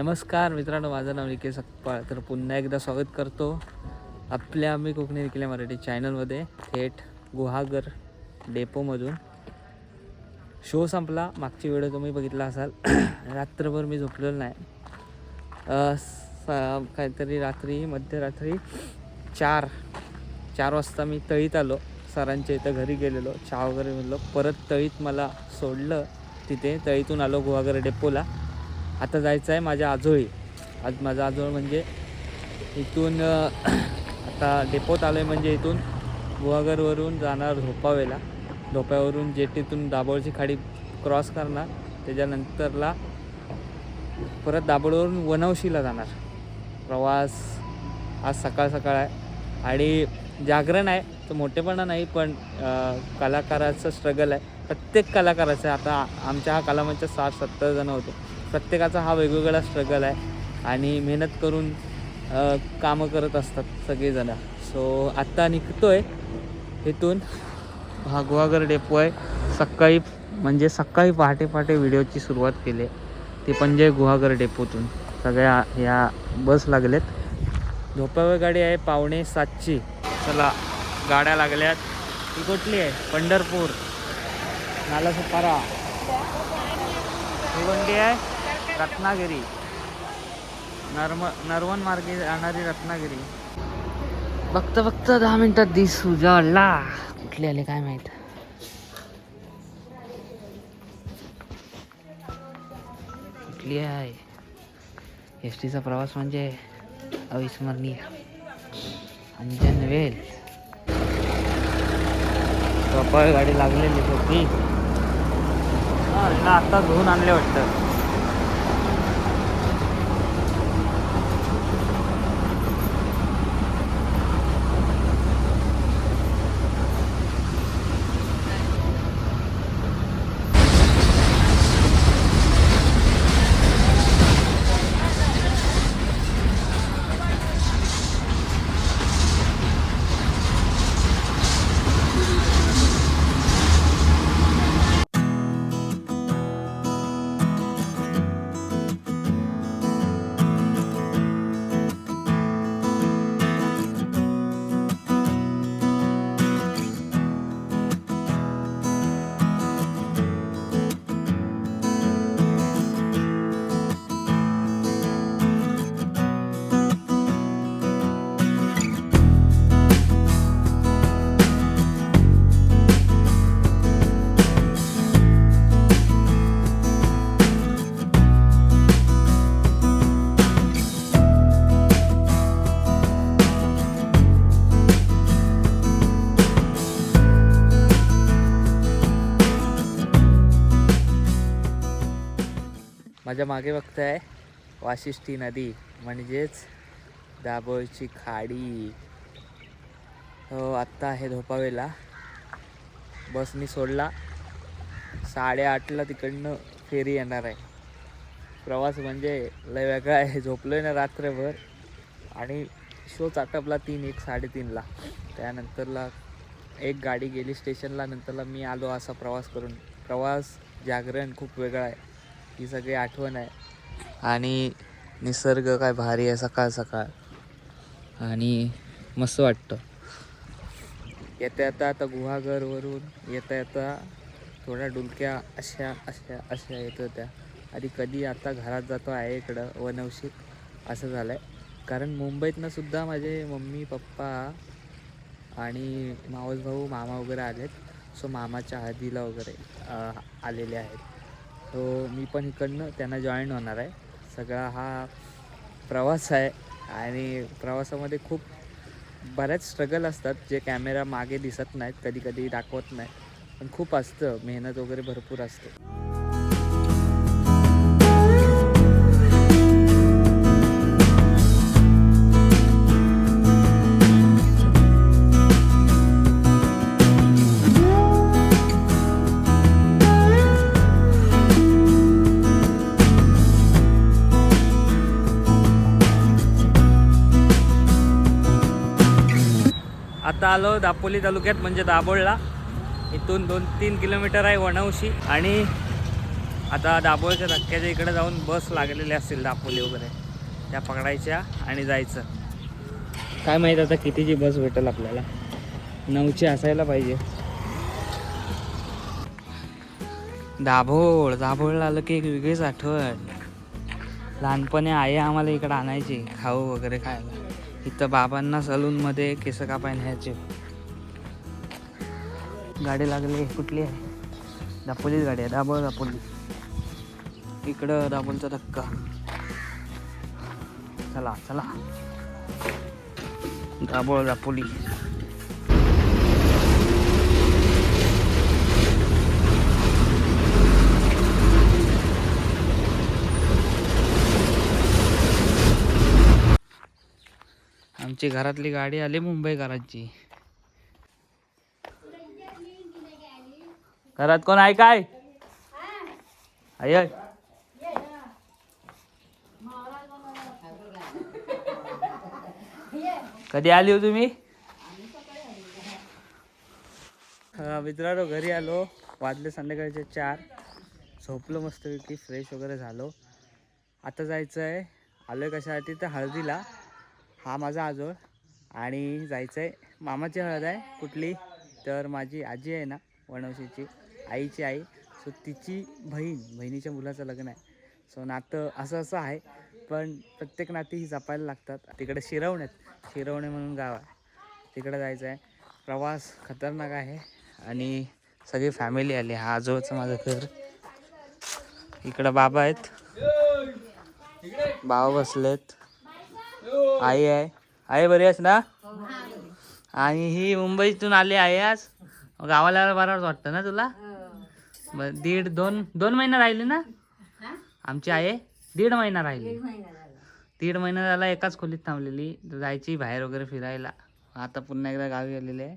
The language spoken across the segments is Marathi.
नमस्कार मित्रांनो माझं नाव निकेश सकपाळ तर पुन्हा एकदा स्वागत करतो आपल्या आम्ही कोकणी निकल्या मराठी चॅनलमध्ये थेट गुहागर डेपोमधून. शो संपला मागची व्हिडिओ तुम्ही बघितला असाल. रात्रभर मी झोपलेलो नाही. काहीतरी रात्री मध्यरात्री चार चार वाजता मी तळीत आलो. सरांच्या इथं घरी गेलेलो चहा वगैरे मिळलो. परत तळीत मला सोडलं तिथे. तळीतून आलो गुहागर डेपोला. आता जायचं आहे माझ्या आजोळी. आज माझा आजोळ म्हणजे इथून आता डेपोत आलो आहे म्हणजे इथून गुहागरवरून जाणार धोपावेला धोप्यावरून जेटीतून दाभोळची खाडी क्रॉस करणार. त्याच्यानंतरला परत दाभोळवरून वनवशीला जाणार. प्रवास आज सकाळ सकाळ आहे. आणि जागरण आहे. तर मोठेपणा नाही पण कलाकाराचं स्ट्रगल आहे. प्रत्येक कलाकाराचं आहे. आता आमच्या हा कलामंच साठ सत्तर जणं होतो. प्रत्येकाचा हा वेगवेगळा स्ट्रगल आहे. आणि मेहनत करून कामं करत असतात सगळेजणं. सो आत्ता निघतो आहे इथून. हा गुहागर डेपो आहे. सकाळी म्हणजे सकाळी पहाटे पहाटे व्हिडिओची सुरुवात केली. आहे ती गुहागर डेपोतून सगळ्या ह्या बस लागलेत. झोपावर गाडी आहे पावणे सातची. चला गाड्या लागल्यात. ती कुठली आहे? पंढरपूर. नालासोपारा. ही कोणती आहे. रत्नागिरी. नर्म नरवण मार्गे जाणारी रत्नागिरी. बघता बघता दहा मिनिटात दिस उजाडला कुठले आले काय माहीत? कुठली आहे? एस टीचा प्रवास म्हणजे अविस्मरणीय. अंजन वेल गाडी लागलेली होती. हा, हिला आता धुवून आणले वाटतं. माझ्या मागे बघताय वाशिष्ठी नदी म्हणजेच दाभोळची खाडी. हो आत्ता आहे धोपावेला. बसनी सोडला. साडेआठला तिकडनं फेरी येणार आहे. प्रवास म्हणजे लय वेगळा आहे. झोपलोय ना रात्रभर. आणि शो चाटपला तीन एक साडेतीनला. त्यानंतरला एक गाडी गेली स्टेशनला. नंतरला मी आलो असा प्रवास करून. प्रवास जागरण खूप वेगळा आहे. ही सगळी आठवण आहे. आणि निसर्ग काय भारी आहे सकाळ सकाळ. आणि मस्त वाटतं. येता येता आता गुहागरवरून येता येता थोड्या डुलक्या अशा अशा अशा येत होत्या. आणि कधी आता घरात जातो आहे इकडं वनवशीत असं झालं आहे कारण मुंबईतनं सुद्धा माझे मम्मी पप्पा आणि मावस भाऊ मामा वगैरे आलेत. सो मामाच्या हळदीला वगैरे आलेले आहेत. तो मी पण इकडनं त्यांना जॉईन होणार आहे. सगळा हा प्रवास आहे आणि प्रवासामध्ये खूप बऱ्याच स्ट्रगल असतात जे कॅमेरा मागे दिसत नाहीत कधी कधी दाखवत नाही. पण खूप असतं मेहनत वगैरे भरपूर असते. आता आलो दापोली तालुक्यात म्हणजे दाभोळला. इथून दोन तीन किलोमीटर आहे वणवशी आणि आता दाभोळच्या धक्क्याच्या इकडे जाऊन बस लागलेली असतील दापोली वगैरे. त्या पकडायच्या आणि जायचं. काय माहीत आता कितीची बस भेटेल आपल्याला. नऊची असायला पाहिजे. दाभोळ दाभोळला आलं की एक वेगळीच आठवण. लहानपणी आई आम्हाला इकडं आणायची खाऊ वगैरे खायला. इथं बाबांना सलूनमध्ये केस कापाय न्यायचे. गाडी लागली कुठली आहे? दापोलीच गाडी आहे दाबोळ दापोली. इकडं दाबोलचा धक्का. चला चला. दाबोळ दापोली. आमची घरातली गाडी आली मुंबईकरांची. घरात कोण आहे काय? आय कधी आली हो तुम्ही? मित्रांनो घरी आलो. वाजले संध्याकाळचे चार. झोपलो मस्तपैकी फ्रेश वगैरे झालो. आता जायचं आहे आलो आहे कशासाठी? तर हळदीला. हा माझा आजोळ. आणि जायचं आहे मामाची हळद आहे कुठली? तर माझी आजी आहे ना वणवशीची आईची आई. सो तिची बहीण बहिणीच्या मुलाचं लग्न आहे. सो नातं असं असं आहे पण प्रत्येक नाती ही जपायला लागतात. तिकडे शिरवण्यात शिरवणे म्हणून गाव आहे. तिकडे जायचं आहे प्रवास खतरनाक आहे. आणि सगळी फॅमिली आली. हा आजोळचं माझं घर. इकडं बाबा आहेत. बाबा बसलेत. आई आहे. आई बरी आहेस ना? आणि ही मुंबईतून आली आहे आज. गावाला बरं वाटतं ना तुला? बर दीड दोन दोन महिना राहिले ना? आमची आहे. दीड महिना राहिली. दीड महिना झाला. एकाच खोलीत थांबलेली. जायची बाहेर वगैरे फिरायला. आता पुन्हा एकदा गावी आलेले आहे.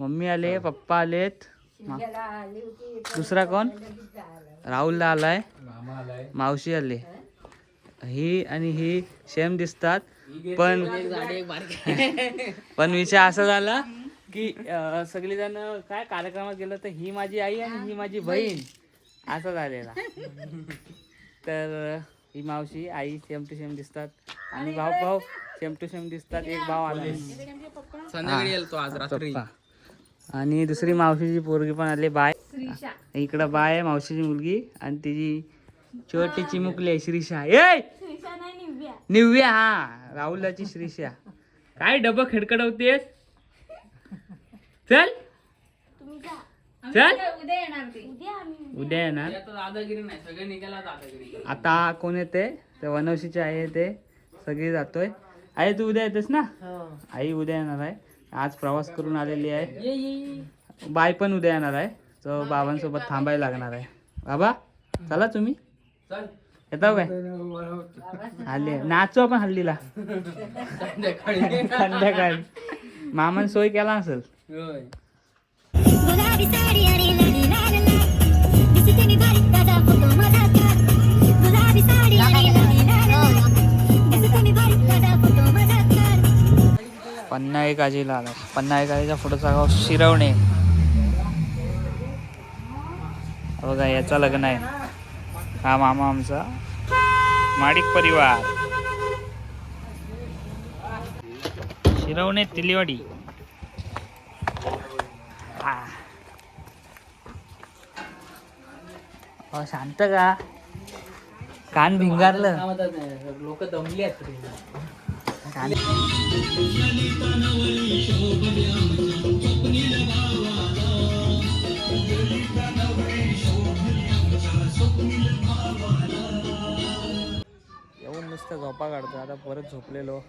मम्मी आले पप्पा आलेत. दुसरा कोण? राहुलला आलाय. मावशी आली. ही आणि ही सेम दिसतात. पण पण विषय असा झाला की अं, सगळेजण काय कार्यक्रमात गेलं तर ही माझी आई आणि ही माझी बहीण असं झालेला. तर ही मावशी आई सेम टू सेम दिसतात. आणि भाऊ भाऊ सेम टू सेम दिसतात. एक भाव आला. आणि दुसरी मावशीची पोरगी पण आली बाय. इकडं बाय आहे मावशीची मुलगी आणि तिची छोटी चिमुकली आहे श्रीषा. ए निव्या. हा. राहुलाची श्रीषा. काय डबं खडखडवतेस? चल. चल. उद्या येणार आता दादागिरी नाही सगळे निघाला दादागिरी. आता कोण येते? ते वनवशीचे आहे ते सगळी जातोय. आई तू उद्या येतेस ना? आई उद्या येणार आहे. आज प्रवास करून आलेली आहे. बाय पण उद्या येणार आहे. तर बाबांसोबत थांबायला लागणार आहे. बाबा चला तुम्ही. येताव काय? हल्ली नाचू आपण हल्लीला. संध्याकाळी. मामान सोय केला असेल. पन्ना एक आजीला आला. पन्ना एक आजीच्या पुढचा गाव शिरवणे. बघा याचा लग्न आहे. हा मामा आमचा. माडिक परिवार. शिरवणे तिलीवाडी. हा. शांत का? कान भिंगारलं. लोक दमली आहेत नुसतं झोपा काढतो. आता परत झोपलेलो.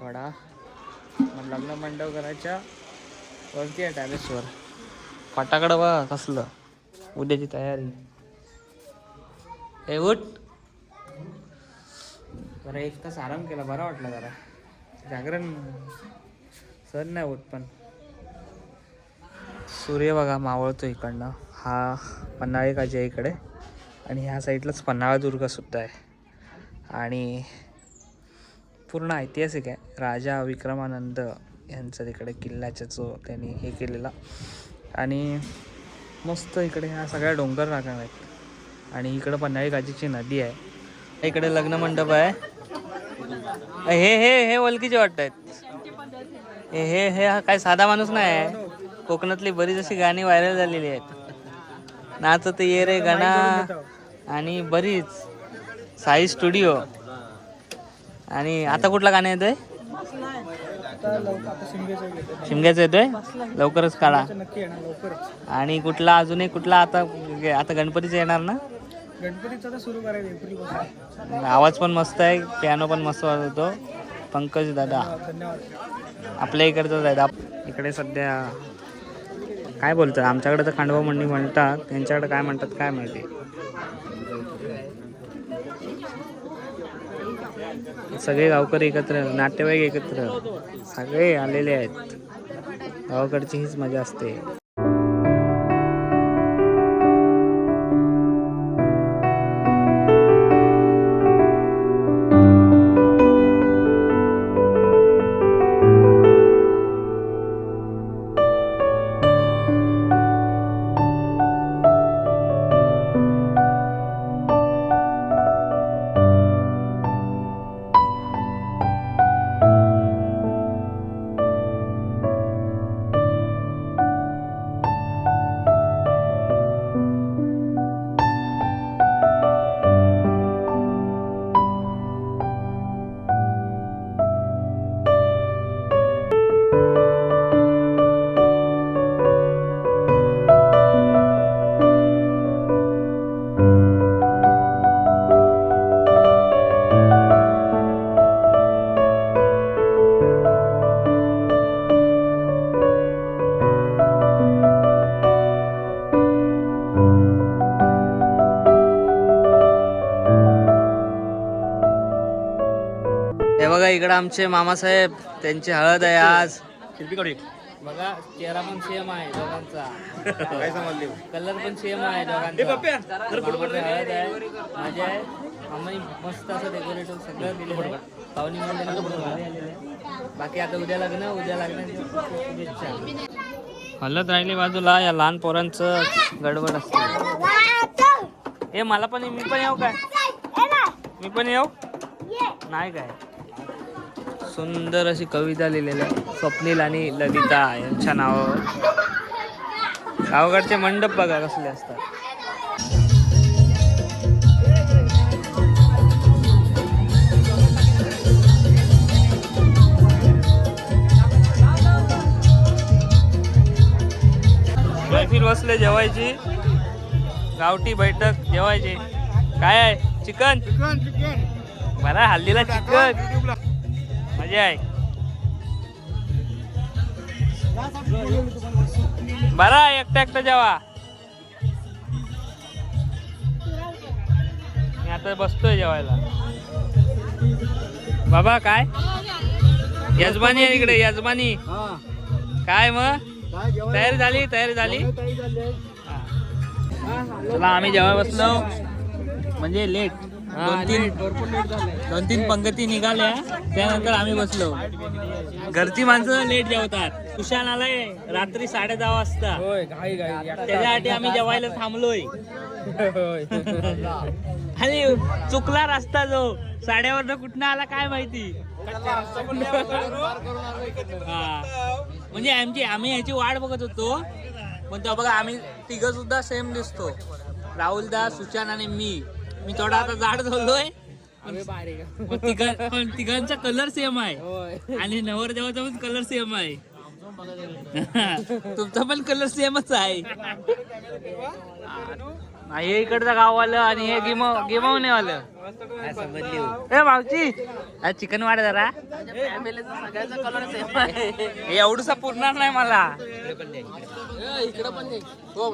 थोडा. मग लग्न मंडप करायच्या. वरती आहे टॅरेसवर फटाकडं बघा कसलं. उद्याची तयारी. हे उठ. जरा एक तास आराम केला. बरा वाटला जरा. जागरण. सण नाही होत पण. सूर्य बघा मावळतो इकडनं. हा पन्हाळे काजी आहे इकडे. आणि ह्या साईडलाच पन्हाळादुर्ग सुद्धा आहे. आणि पूर्ण ऐतिहासिक आहे. राजा विक्रमानंद यांचा तिकडे किल्ल्याचा जो त्यांनी हे केलेला. आणि मस्त इकडे ह्या सगळ्या डोंगर रांगा आहेत. आणि इकडं पन्हाळी काजीची नदी आहे. इकडे लग्न मंडप आहे. हे हे हे ओळखीचे वाटत आहेत हे हे हे हा काय साधा माणूस नाही आहे. कोकणातली बरीच अशी गाणी व्हायरल झालेली आहेत. नाचत ये रे गाणा. आणि बरीच. साई स्टुडिओ. आणि आता कुठला गाणं येतोय? शिमग्याचं येतोय? लवकरच काढा. आणि कुठला अजून एक कुठला आता आता गणपतीचं येणार ना? गणपतीचा आवाज पण मस्त आहे पियानो पण मस्त वाजवतो. पंकज दादा. आपल्या इकडचं आहे. आप- इकडे सध्या काय बोलतात? आमच्याकडे तर खांडवा मंडी म्हणतात. त्यांच्याकडे काय म्हणतात काय माहिती? सगळे गावकरी एकत्र नातेवाईक एकत्र सगळे आलेले आहेत. गावाकडची हीच मजा असते. इकडे आमचे मामासाहेब त्यांची हळद आहे आज. बघा चेहरा पण सेम आहे दोघांचा. कलर पण सेम आहे दोघांचा. हळद आहे माझी आहे. आम्ही मस्त असं डेकोरेटिव्ह सगळं दिलेलं आहे. पाहुणी आलेले. बाकी आता उद्या लग्न उद्या शुभेच्छा. हलत राहिली बाजूला या लहान पोरांचं गडबड असते. ए मला पण मी पण येऊ काय? मी पण येऊ? नाही काय? सुंदर अशी कविता लिहिलेली आहे. स्वप्नील आणि ललिता यांच्या नावावर. गावाकडचे मंडप बघा कसले असतात. मैफिल बसले जेवायची. गावठी बैठक जेवायची. काय आहे? चिकन? बरा हल्लीला चिकन. मजा आहे बरा एकटा एकटा जेवा. मी आता बसतोय जेवायला. बाबा काय? यजमानी आहे इकडे यजमानी. काय मग? तयारी झाली तयारी झाली. चला आम्ही जेव्हा बसलो. म्हणजे लेट दोन तीन दोन तीन पंगती निघाल्या त्यानंतर आम्ही बसलो. घरची माणसं लेट जेवतात. कुशाल आलाय रात्री साडे दहा वाजता त्याच्यासाठी आम्ही जेवायला थांबलोय. आणि चुकला रस्ता जो साड्यावरनं कुठनं आला काय माहिती. म्हणजे आमची आम्ही याची वाट बघत होतो. पण तेव्हा बघा आम्ही तिघ सुद्धा सेम दिसतो. राहुल दास सुशांत आणि मी. मी थोडा आता जाड झालोय. पण तिघ पण तिघांचा कलर सेम आहे. आणि नवरदेवाचा पण कलर सेम आहे. तुमचा पण कलर सेमच आहे. हा, इकडचं गाव आलं आणि हे गिमव गिमवणे आलं ए मावची चिकन वाढ जरा. हे एवढूसा पुरणार नाही मला. इकडे पण दे हो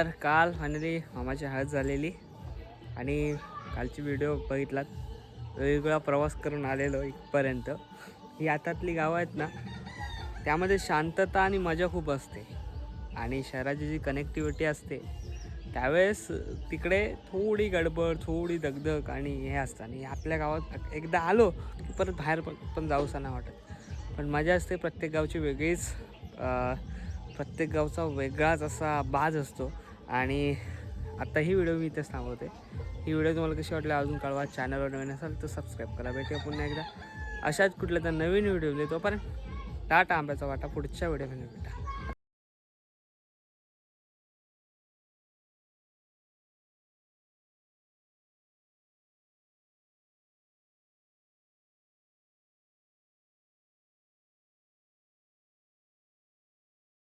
तर काल फायनली मामाची हळद झालेली आणि कालची व्हिडिओ बघितलात. वेगवेगळा प्रवास करून आलेलो इथपर्यंत. ही आतातली गावं आहेत ना त्यामध्ये शांतता आणि मजा खूप असते. आणि शहराची जी कनेक्टिव्हिटी असते त्यावेळेस तिकडे थोडी गडबड थोडी दगदग आणि हे असतं. आणि आपल्या गावात एकदा आलो की परत बाहेर पण पण जाऊसा नाही वाटत. पण मजा असते प्रत्येक गावची वेगळीच प्रत्येक गावचा वेगळाच असा बाज असतो. आणि आत्ता ही व्हिडिओ मी इथेच थांबवते. ही व्हिडिओ तुम्हाला कशी वाटली अजून कळवा. चॅनलवर नवीन असाल तर सबस्क्राईब करा. भेटूया पुन्हा एकदा. अशाच कुठल्या तर नवीन व्हिडिओ तोपर्यंत टाटा आंब्याचा वाटा. पुढच्या व्हिडिओमध्ये भेटा